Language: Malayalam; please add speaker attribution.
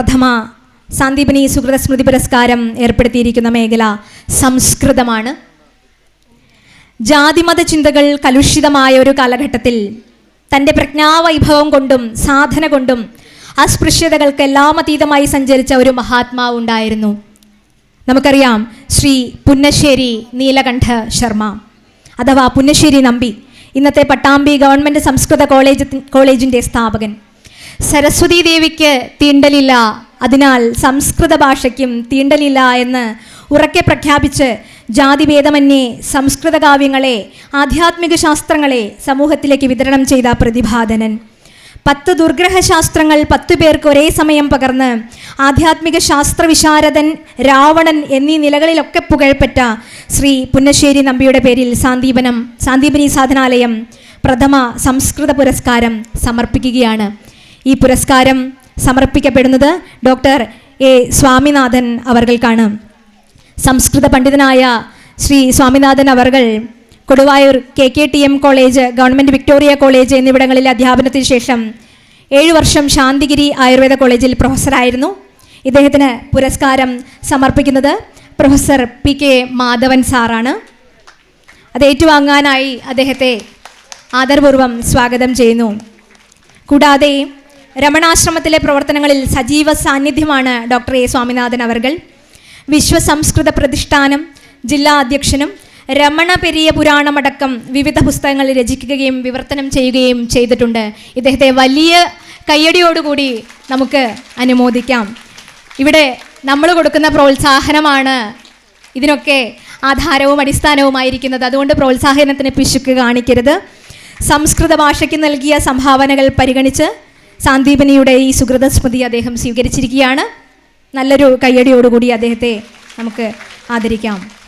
Speaker 1: പ്രഥമ സാന്ദീപനി സുഹൃത സ്മൃതി പുരസ്കാരം ഏർപ്പെടുത്തിയിരിക്കുന്ന മേഖല സംസ്കൃതമാണ്. ജാതിമത ചിന്തകൾ കലുഷിതമായ ഒരു കാലഘട്ടത്തിൽ തന്റെ പ്രജ്ഞാവൈഭവം കൊണ്ടും സാധന കൊണ്ടും അസ്പൃശ്യതകൾക്ക് എല്ലാം അതീതമായി സഞ്ചരിച്ച ഒരു മഹാത്മാവ് ഉണ്ടായിരുന്നു. നമുക്കറിയാം ശ്രീ പുന്നശ്ശേരി നീലകണ്ഠ ശർമ്മ. അഥവാ പുന്നശ്ശേരി നമ്പി ഇന്നത്തെ പട്ടാമ്പി ഗവൺമെന്റ് സംസ്കൃത കോളേജ് കോളേജിന്റെ സ്ഥാപകൻ. സരസ്വതി ദേവിക്ക് തീണ്ടലില്ല. അതിനാൽ സംസ്കൃത ഭാഷയ്ക്കും തീണ്ടലില്ല എന്ന് ഉറക്കെ പ്രഖ്യാപിച്ച് ജാതിഭേദമന്യേ സംസ്കൃത കാവ്യങ്ങളെ ആധ്യാത്മിക ശാസ്ത്രങ്ങളെ സമൂഹത്തിലേക്ക് വിതരണം ചെയ്ത പ്രതിഭാധനൻ. പത്ത് ദുർഗ്രഹ ശാസ്ത്രങ്ങൾ പത്തു പേർക്ക് ഒരേ സമയം പകർന്ന് ആധ്യാത്മിക ശാസ്ത്ര വിശാരദൻ രാവണൻ എന്നീ നിലകളിലൊക്കെ പുകഴ്പെറ്റ ശ്രീ പുന്നശ്ശേരി നമ്പിയുടെ പേരിൽ സാന്ദീപനം സാന്ദീപനി സാധനാലയം പ്രഥമ സംസ്കൃത പുരസ്കാരം സമർപ്പിക്കുകയാണ്. ഈ പുരസ്കാരം സമർപ്പിക്കപ്പെടുന്നത് ഡോക്ടർ എ സ്വാമിനാഥൻ അവർകൾക്കാണ്. സംസ്കൃത പണ്ഡിതനായ ശ്രീ സ്വാമിനാഥൻ അവർകൾ Koduvayur K K T M college government Victoria college എന്നിവിടങ്ങളിൽ അധ്യാപനത്തിന് ശേഷം ഏഴു വർഷം ശാന്തിഗിരി ആയുർവേദ കോളേജിൽ പ്രൊഫസറായിരുന്നു. ഇദ്ദേഹത്തിന് പുരസ്കാരം സമർപ്പിക്കുന്നത് പ്രൊഫസർ പി കെ മാധവൻ സാറാണ്. അത് ഏറ്റുവാങ്ങാനായി അദ്ദേഹത്തെ ആദരപൂർവം സ്വാഗതം ചെയ്യുന്നു. കൂടാതെ രമണാശ്രമത്തിലെ പ്രവർത്തനങ്ങളിൽ സജീവ സാന്നിധ്യമാണ് ഡോക്ടർ എ സ്വാമിനാഥൻ അവർകൾ വിശ്വസംസ്കൃത പ്രതിഷ്ഠാനം ജില്ലാ അധ്യക്ഷനും രമണ പെരിയ പുരാണമടക്കം വിവിധ പുസ്തകങ്ങൾ രചിക്കുകയും വിവർത്തനം ചെയ്യുകയും ചെയ്തിട്ടുണ്ട്. ഇദ്ദേഹത്തെ വലിയ കയ്യടിയോടുകൂടി നമുക്ക് അനുമോദിക്കാം. ഇവിടെ നമ്മൾ കൊടുക്കുന്ന പ്രോത്സാഹനമാണ് ഇതിനൊക്കെ ആധാരവും അടിസ്ഥാനവുമായിരിക്കുന്നത്. അതുകൊണ്ട് പ്രോത്സാഹനത്തിന് പിശുക്ക് കാണിക്കരുത്. സംസ്കൃത ഭാഷയ്ക്ക് നൽകിയ സംഭാവനകൾ പരിഗണിച്ച് സാന്ദീപനിയുടെ ഈ സുഹൃത സ്മൃതി അദ്ദേഹം സ്വീകരിച്ചിരിക്കുകയാണ്. നല്ലൊരു കയ്യടിയോടുകൂടി അദ്ദേഹത്തെ നമുക്ക് ആദരിക്കാം.